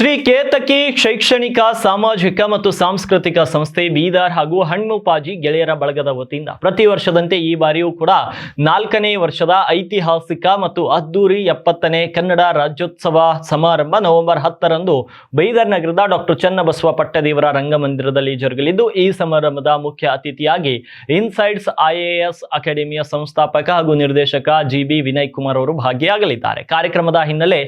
ಶ್ರೀ ಕೇತಕಿ ಶೈಕ್ಷಣಿಕ, ಸಾಮಾಜಿಕ ಮತ್ತು ಸಾಂಸ್ಕೃತಿಕ ಸಂಸ್ಥೆ ಬೀದರ್ ಹಾಗೂ ಹಣ್ಮುಪಾಜಿ ಗೆಳೆಯರ ಬಳಗದ ವತಿಯಿಂದ ಪ್ರತಿ ವರ್ಷದಂತೆ ಈ ಬಾರಿಯೂ ಕೂಡ ನಾಲ್ಕನೇ ವರ್ಷದ ಐತಿಹಾಸಿಕ ಮತ್ತು ಅದ್ದೂರಿ ಎಪ್ಪತ್ತನೇ ಕನ್ನಡ ರಾಜ್ಯೋತ್ಸವ ಸಮಾರಂಭ ನವೆಂಬರ್ ಹತ್ತರಂದು ಬೀದರ್ ನಗರದ ಡಾಕ್ಟರ್ ಚನ್ನಬಸವ ಪಟ್ಟದೇವರ ರಂಗಮಂದಿರದಲ್ಲಿ ಜರುಗಲಿದ್ದು, ಈ ಸಮಾರಂಭದ ಮುಖ್ಯ ಅತಿಥಿಯಾಗಿ ಇನ್ಸೈಡ್ಸ್ ಐಎಎಸ್ ಅಕಾಡೆಮಿಯ ಸಂಸ್ಥಾಪಕ ಹಾಗೂ ನಿರ್ದೇಶಕ ಜಿ ಬಿ ವಿನಯ್ ಕುಮಾರ್ ಅವರು ಭಾಗಿಯಾಗಲಿದ್ದಾರೆ. ಕಾರ್ಯಕ್ರಮದ ಹಿನ್ನೆಲೆ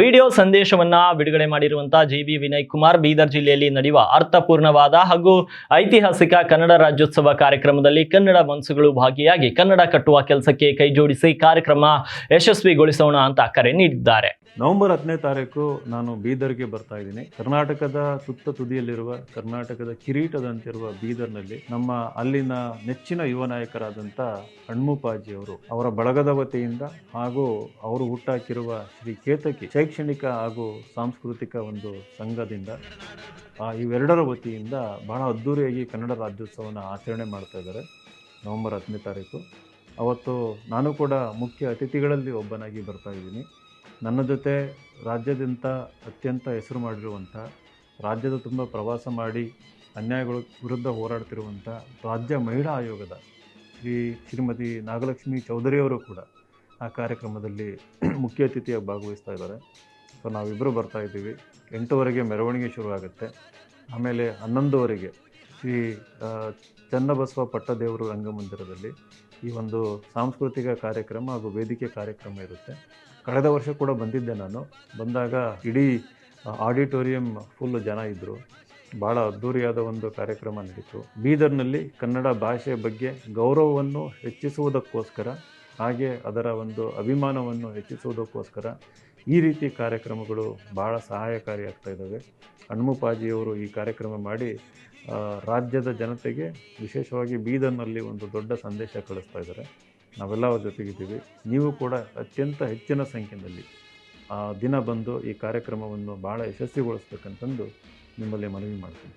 ವಿಡಿಯೋ ಸಂದೇಶವನ್ನ ಬಿಡುಗಡೆ ಮಾಡಿರುವಂತಹ ಜಿ ಬಿ ವಿನಯ್ ಕುಮಾರ್ ಬೀದರ್ ಜಿಲ್ಲೆಯಲ್ಲಿ ನಡೆಯುವ ಅರ್ಥಪೂರ್ಣವಾದ ಹಾಗೂ ಐತಿಹಾಸಿಕ ಕನ್ನಡ ರಾಜ್ಯೋತ್ಸವ ಕಾರ್ಯಕ್ರಮದಲ್ಲಿ ಕನ್ನಡ ಮನಸ್ಸುಗಳು ಭಾಗಿಯಾಗಿ ಕನ್ನಡ ಕಟ್ಟುವ ಕೆಲಸಕ್ಕೆ ಕೈಜೋಡಿಸಿ ಕಾರ್ಯಕ್ರಮ ಯಶಸ್ವಿಗೊಳಿಸೋಣ ಅಂತ ಕರೆ ನೀಡಿದ್ದಾರೆ. ನವೆಂಬರ್ ಹತ್ತನೇ ತಾರೀಕು ನಾನು ಬೀದರ್ಗೆ ಬರ್ತಾ ಇದ್ದೀನಿ. ಕರ್ನಾಟಕದ ಸುತ್ತ ತುದಿಯಲ್ಲಿರುವ ಕರ್ನಾಟಕದ ಕಿರೀಟದಂತಿರುವ ಬೀದರ್ನಲ್ಲಿ ನಮ್ಮ ಅಲ್ಲಿನ ನೆಚ್ಚಿನ ಯುವ ನಾಯಕರಾದಂಥ ಹಣ್ಮುಪಾಜಿ ಅವರು ಅವರ ಬಳಗದ ವತಿಯಿಂದ ಹಾಗೂ ಅವರು ಹುಟ್ಟಾಕಿರುವ ಶ್ರೀ ಕೇತಕಿ ಶೈಕ್ಷಣಿಕ ಹಾಗೂ ಸಾಂಸ್ಕೃತಿಕ ಒಂದು ಸಂಘದಿಂದ ಆ, ಇವೆರಡರ ವತಿಯಿಂದ ಬಹಳ ಅದ್ಧೂರಿಯಾಗಿ ಕನ್ನಡ ರಾಜ್ಯೋತ್ಸವನ ಆಚರಣೆ ಮಾಡ್ತಾ ಇದ್ದಾರೆ ನವೆಂಬರ್ ಹತ್ತನೇ ತಾರೀಕು. ಅವತ್ತು ನಾನು ಕೂಡ ಮುಖ್ಯ ಅತಿಥಿಗಳಲ್ಲಿ ಒಬ್ಬನಾಗಿ ಬರ್ತಾ ಇದ್ದೀನಿ. ನನ್ನ ಜೊತೆ ರಾಜ್ಯಾದ್ಯಂತ ಅತ್ಯಂತ ಹೆಸರು ಮಾಡಿರುವಂಥ ರಾಜ್ಯದ ತುಂಬ ಪ್ರವಾಸ ಮಾಡಿ ಅನ್ಯಾಯಗಳ ವಿರುದ್ಧ ಹೋರಾಡ್ತಿರುವಂಥ ರಾಜ್ಯ ಮಹಿಳಾ ಆಯೋಗದ ಶ್ರೀ ಶ್ರೀಮತಿ ನಾಗಲಕ್ಷ್ಮಿ ಚೌಧರಿಯವರು ಕೂಡ ಆ ಕಾರ್ಯಕ್ರಮದಲ್ಲಿ ಮುಖ್ಯ ಅತಿಥಿಯಾಗಿ ಭಾಗವಹಿಸ್ತಾ ಇದ್ದಾರೆ. ಸೊ ನಾವಿಬ್ಬರು ಬರ್ತಾ ಇದ್ದೀವಿ. ಎಂಟುವರೆಗೆ ಮೆರವಣಿಗೆ ಶುರುವಾಗುತ್ತೆ. ಆಮೇಲೆ ಹನ್ನೊಂದುವರೆಗೆ ಶ್ರೀ ಚನ್ನಬಸವ ಪಟ್ಟದೇವರು ರಂಗಮಂದಿರದಲ್ಲಿ ಈ ಒಂದು ಸಾಂಸ್ಕೃತಿಕ ಕಾರ್ಯಕ್ರಮ ಹಾಗೂ ವೇದಿಕೆ ಕಾರ್ಯಕ್ರಮ ಇರುತ್ತೆ. ಕಳೆದ ವರ್ಷ ಕೂಡ ಬಂದಿದ್ದೆ ನಾನು. ಬಂದಾಗ ಇಡೀ ಆಡಿಟೋರಿಯಂ ಫುಲ್ ಜನ ಇದ್ದರು ಭಾಳ ಅದ್ಧೂರಿಯಾದ ಒಂದು ಕಾರ್ಯಕ್ರಮ ನಡೀತು. ಬೀದರ್ನಲ್ಲಿ ಕನ್ನಡ ಭಾಷೆಯ ಬಗ್ಗೆ ಗೌರವವನ್ನು ಹೆಚ್ಚಿಸುವುದಕ್ಕೋಸ್ಕರ ಹಾಗೆ ಅದರ ಒಂದು ಅಭಿಮಾನವನ್ನು ಹೆಚ್ಚಿಸುವುದಕ್ಕೋಸ್ಕರ ಈ ರೀತಿ ಕಾರ್ಯಕ್ರಮಗಳು ಭಾಳ ಸಹಾಯಕಾರಿಯಾಗ್ತಾ ಇದ್ದಾವೆ. ಹಣ್ಮುಪಾಜಿಯವರು ಈ ಕಾರ್ಯಕ್ರಮ ಮಾಡಿ ರಾಜ್ಯದ ಜನತೆಗೆ ವಿಶೇಷವಾಗಿ ಬೀದರ್ನಲ್ಲಿ ಒಂದು ದೊಡ್ಡ ಸಂದೇಶ ಕಳಿಸ್ತಾ ಇದ್ದಾರೆ. ನಾವೆಲ್ಲ ಅವ್ರ ಜೊತೆಗಿದ್ದೀವಿ ನೀವು ಕೂಡ ಅತ್ಯಂತ ಹೆಚ್ಚಿನ ಸಂಖ್ಯೆಯಲ್ಲಿ ದಿನ ಬಂದು ಈ ಕಾರ್ಯಕ್ರಮವನ್ನು ಭಾಳ ಯಶಸ್ವಿಗೊಳಿಸ್ಬೇಕಂತಂದು ನಿಮ್ಮಲ್ಲಿ ಮನವಿ ಮಾಡ್ತೀನಿ.